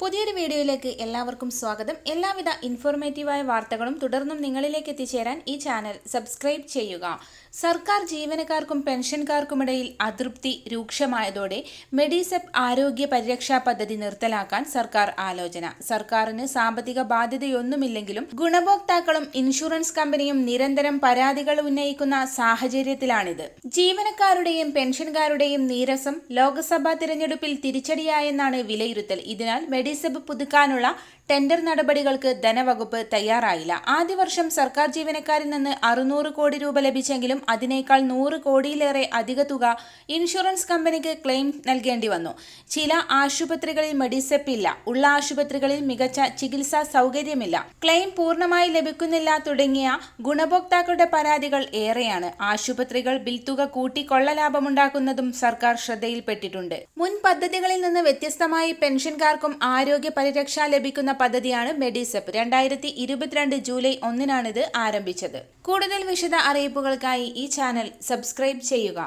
പുതിയൊരു വീഡിയോയിലേക്ക് എല്ലാവർക്കും സ്വാഗതം. എല്ലാവിധ ഇൻഫോർമേറ്റീവായ വാർത്തകളും തുടർന്നും നിങ്ങളിലേക്ക് എത്തിച്ചേരാൻ ഈ ചാനൽ സബ്സ്ക്രൈബ് ചെയ്യുക. സർക്കാർ ജീവനക്കാർക്കും പെൻഷൻകാർക്കുമിടയിൽ അതൃപ്തി രൂക്ഷമായതോടെ മെഡിസെപ് ആരോഗ്യ പരിരക്ഷാ പദ്ധതി നിർത്തലാക്കാൻ സർക്കാർ ആലോചന. സർക്കാരിന് സാമ്പത്തിക ബാധ്യതയൊന്നുമില്ലെങ്കിലും ഗുണഭോക്താക്കളും ഇൻഷുറൻസ് കമ്പനിയും നിരന്തരം പരാതികൾ ഉന്നയിക്കുന്ന സാഹചര്യത്തിലാണിത്. ജീവനക്കാരുടെയും പെൻഷൻകാരുടെയും നീരസം ലോക്സഭാ തിരഞ്ഞെടുപ്പിൽ തിരിച്ചടിയായെന്നാണ് വിലയിരുത്തൽ. ഇതിനാൽ മെഡിസെബ് പുതുക്കാനുള്ള ടെൻഡർ നടപടികൾക്ക് ധനവകുപ്പ് തയ്യാറായില്ല. ആദ്യ വർഷം സർക്കാർ ജീവനക്കാരിൽ നിന്ന് അറുന്നൂറ് കോടി രൂപ ലഭിച്ചെങ്കിലും അതിനേക്കാൾ നൂറ് കോടിയിലേറെ അധിക തുക ഇൻഷുറൻസ് കമ്പനിക്ക് ക്ലെയിം നൽകേണ്ടി വന്നു. ചില ആശുപത്രികളിൽ മെഡിസെപ്പ് ഇല്ല. ഉള്ള ആശുപത്രികളിൽ മികച്ച ചികിത്സാ സൗകര്യമില്ല. ക്ലെയിം പൂർണമായി ലഭിക്കുന്നില്ല തുടങ്ങിയ ഗുണഭോക്താക്കളുടെ പരാതികൾ ഏറെയാണ്. ആശുപത്രികൾ ബിൽ തുക കൂട്ടി കൊള്ളലാഭമുണ്ടാക്കുന്നതും സർക്കാർ ശ്രദ്ധയിൽപ്പെട്ടിട്ടുണ്ട്. മുൻ പദ്ധതികളിൽ നിന്ന് വ്യത്യസ്തമായി പെൻഷൻകാർക്കും ആരോഗ്യ പരിരക്ഷ ലഭിക്കുന്ന പദ്ധതിയാണ് മെഡിസെപ്പ്. രണ്ടായിരത്തി ഇരുപത്തിരണ്ട് ജൂലൈ ഒന്നിനാണിത് ആരംഭിച്ചത്. കൂടുതൽ വിശദ അറിയിപ്പുകൾക്കായി ഈ ചാനൽ സബ്സ്ക്രൈബ് ചെയ്യുക.